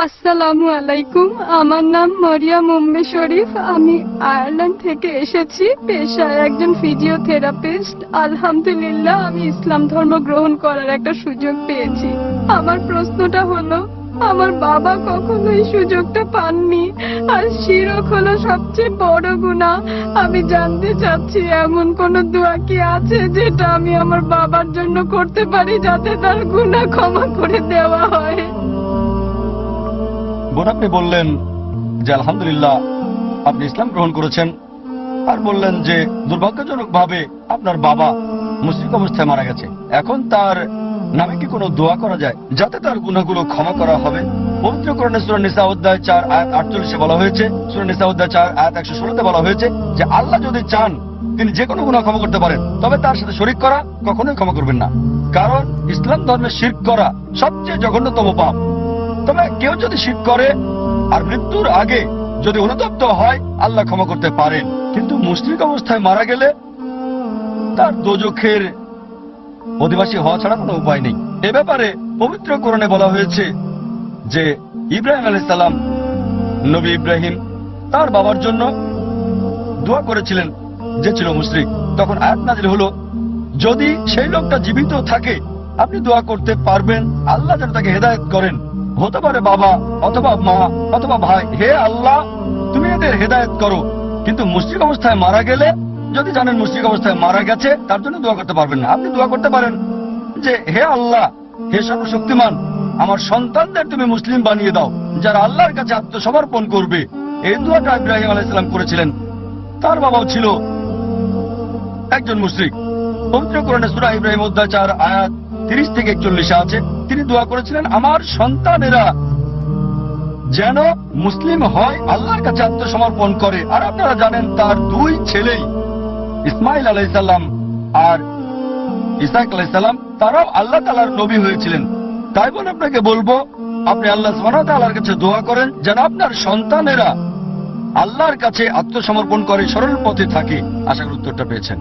আসসালামু আলাইকুম। আমার নাম মরিয়াম উম্মে শরীফ। আমি আয়ারল্যান্ড থেকে এসেছি। পেশায় একজন ফিজিওথেরাপিস্ট। আলহামদুলিল্লাহ, আমি ইসলাম ধর্ম গ্রহণ করার একটা সুযোগ পেয়েছি। আমার প্রশ্নটা হলো, আমার বাবা কখনো এই সুযোগটা পাননি? আর শিরক হলো সবচেয়ে বড় গুণা। আমি জানতে চাচ্ছি, এমন কোন দোয়া কি আছে যেটা আমি আমার বাবার জন্য করতে পারি যাতে তার গুণা ক্ষমা করে দেওয়া হয়? বোন বললেন যে আলহামদুলিল্লাহ আপনি ইসলাম গ্রহণ করেছেন আর বললেন যে দুর্ভাগ্যজনক ভাবে আপনার বাবা মুসলিম অবস্থায় মারা গেছে। এখন তার নামে কি কোনো দোয়া করা যায়? যাতে তার গুণাগুলো ক্ষমা করা হবে। পবিত্র করণে সুরান নিসা অধ্যায় চার আয়াত আটচল্লিশে বলা হয়েছে। সুরান নিসা অধ্যায় চার আয়াত একশো ষোলোতে বলা হয়েছে যে, আল্লাহ যদি চান তিনি যে কোনো গুণা ক্ষমা করতে পারেন, তবে তার সাথে শরিক করা কখনোই ক্ষমা করবেন না। কারণ ইসলাম ধর্মে শির করা সবচেয়ে জঘন্যতম পাপ। তবে কেউ যদি শীত করে আর মৃত্যুর আগে যদি অনুতপ্ত হয়, আল্লাহ ক্ষমা করতে পারেন। কিন্তু মুসলিম অবস্থায় মারা গেলে তার দোজখের অধিবাসী হওয়া ছাড়া কোনো উপায় নেই। এ ব্যাপারে পবিত্র করণে বলা হয়েছে যে ইব্রাহিম আলাইহিস সালাম, নবী ইব্রাহিম তার বাবার জন্য দোয়া করেছিলেন যে ছিল মুশরিক। তখন আয়াত নাজিল হলো, যদি সেই লোকটা জীবিত থাকে, আপনি দোয়া করতে পারবেন, আল্লাহ যেন তাকে হেদায়েত করেন। হতে পারে বাবা, অথবা মা, অথবা ভাই। হে আল্লাহ, তুমি এদের হেদায়েত করো। কিন্তু মুশরিক অবস্থায় মারা গেলে, যদি জানেন মুশরিক অবস্থায় মারা গেছে, তার জন্য দোয়া করতে পারবেন না। আপনি দোয়া করতে পারেন যে, হে আল্লাহ, হে সর্বশক্তিমান, আমার সন্তানদের তুমি মুসলিম বানিয়ে দাও, যারা আল্লাহর কাছে আত্মসমর্পণ করবে। এই দোয়াটা ইব্রাহিম আলাইসালাম করেছিলেন। তার বাবাও ছিল একজন মুশরিক। পবিত্র কোরআনে সূরা ইব্রাহিম অধ্যায় চার আয়াত। তিরিশ থেকে একচল্লিশে আছে। তিনি দোয়া করেছিলেন, আমার সন্তানেরা যেন মুসলিম হয়, আল্লাহর কাছে আত্মসমর্পণ করে। আর আপনারা জানেন, তার দুই ছেলেই ইসমাইল আলাইসাল্লাম আর ইসাক আলাইসাল্লাম তারাও আল্লাহ তালার নবী হয়েছিলেন। তাই বলে আপনাকে বলব, আপনি আল্লাহ ওয়া কাছে দোয়া করেন, যেন আপনার সন্তানেরা আল্লাহর কাছে আত্মসমর্পণ করে সরল পথে থাকে। আশা করি উত্তরটা পেয়েছেন।